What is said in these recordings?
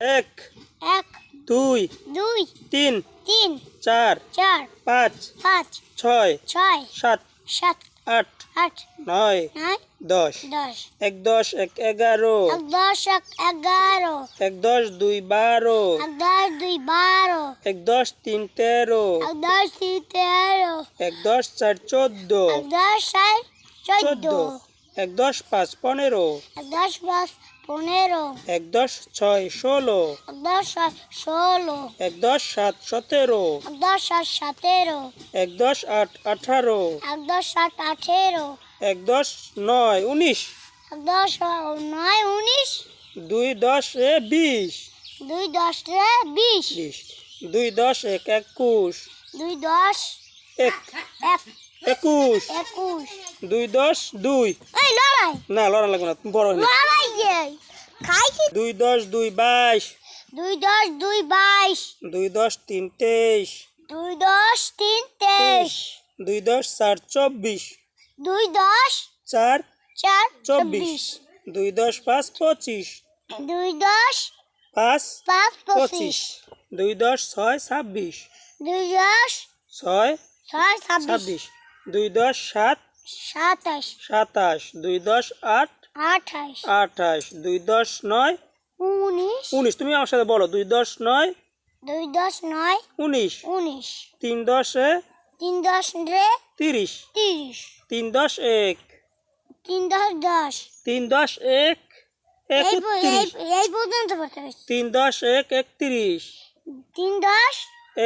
এক এক দুই দুই তিন তিন চার চার পাঁচ পাঁচ ছয় ছয় সাত সাত আট আট নয় নয় দশ দশ এক দশ এক এগারো এক দশ এক এগারো এক দশ দুই বারো এক দশ দুই বারো এক দশ তিন তেরো এক দশ তিন তেরো এক দশ চার চোদ্দ এক দশ চার চোদ্দ এক দশ পাঁচ পনেরো এক দশ পাঁচ পনেরো। এক দশ ছয় ষোলো। দশ সাত ষোলো। এক দশ সাত সতেরো। দশ সাত সতেরো। এক দশ আট আঠারো। এক দশ সাত আঠেরো। এক দশ নয় উনিশ। এক দশ নয় উনিশ। দুই দশ এ বিশ। দুই দশ রে বিশ। বিশ। দুই দশ এক একুশ। দুই দশ এক। এক। একুশ। একুশ। দুই দশ দুই। এই লড়াই। না লড়া লাগবে না তুমি বড় হলে লড়াই যে। খাই কি দুই দশ দুই বাইশ দুই দশ দুই বাইশ দুই দশ তিন তেইশ দুই দশ তিন তেইশ দুই দশ চার চব্বিশ দুই দশ চার চার চব্বিশ দুই দশ পাঁচ পঁচিশ দুই দশ পাঁচ পাঁচ পঁচিশ দুই দশ ছয় ছাব্বিশ দুই দশ ছয় ছয় ছাব্বিশ দুই দশ সাত সাতাশ সাতাশ দুই দশ আট আঠাশ। আঠাশ দুই দশ নয় উনিশ। উনিশ। তুমি আমার সাথে বলো দুই দশ নয় দুই দশ নয় উনিশ। উনিশ। তিন দশে তিন দশ রে তিরিশ। তিরিশ। তিন দশ এক। তিন দশ দশ। তিন দশ এক একত্রিশ। এই পর্যন্ত পড়তে তিন দশ এক একত্রিশ। তিন দশ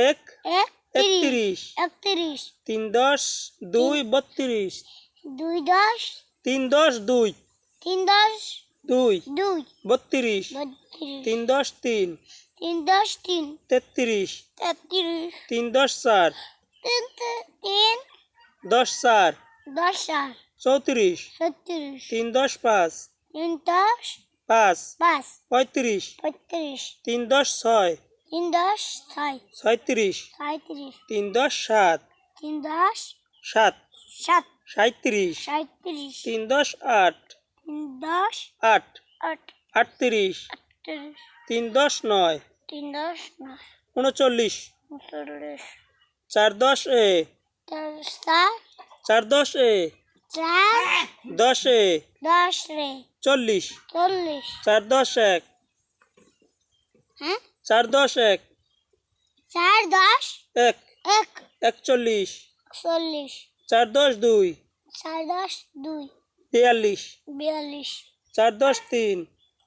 এক এক তিরিশ একত্রিশ। একত্রিশ। তিন দশ দুই বত্রিশ। দুই দশ তিন দশ দুই। তিন দশ দুই দুই বত্রিশ তিন দশ তিন তিন দশ তিন তেত্রিশ তেত্রিশ তিন দশ চার তিন তিন দশ চার দশ চার চৌত্রিশ ছত্রিশ তিন দশ পাঁচ তিন দশ পাঁচ পাঁচ পঁয়ত্রিশ পঁয়ত্রিশ তিন দশ ছয় তিন দশ ছয় ছয়ত্রিশ সাঁত্রিশ তিন দশ সাত তিন দশ সাত সাত সাঁত্রিশ সাঁত্রিশ তিন দশ আট দশ আট। আট। আটত্রিশ। তিন দশ নয়। তিন দশ নয়। উনচল্লিশ। উনচল্লিশ। চার দশ এ। চার দশ এ। চার। দশ এ। দশ রে। চল্লিশ। চল্লিশ। চার দশ এক। হ্যাঁ? চার দশ এক। চার দশ। এক। এক। একচল্লিশ। চল্লিশ চার দশ দুই। চার দশ দুই। বিয়াল্লিশ বিয়াল্লিশ চার দশ তিন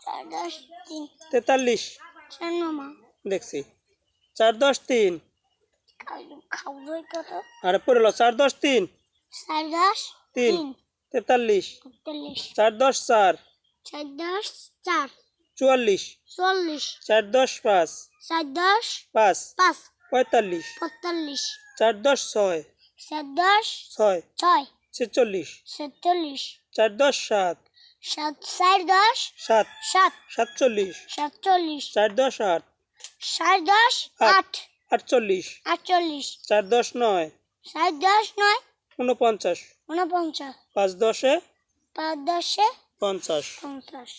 চার দশ তিন তেতাল্লিশ দেখছি চার দশ তিন আরে পড়ল চার দশ তিন চার দশ তিন তেতাল্লিশ চার দশ চার চার দশ চার চুয়াল্লিশ চুয়াল্লিশ চার দশ পাঁচ চার দশ পাঁচ পাঁচ পঁয়তাল্লিশ পঁয়তাল্লিশ চার দশ ছয় চার দশ ছয় ছয় ছেচল্লিশ। ছেচল্লিশ। চার দশ সাত। সাত চার দশ। সাত। সাত। সাতচল্লিশ। সাতচল্লিশ। চার দশ আট। চার দশ আট। আট। আটচল্লিশ। আটচল্লিশ। চার দশ নয়। চার দশ নয়। উনপঞ্চাশ ঊনপঞ্চাশ। পাঁচ দশে পাঁচ দশে পঞ্চাশ। পঞ্চাশ।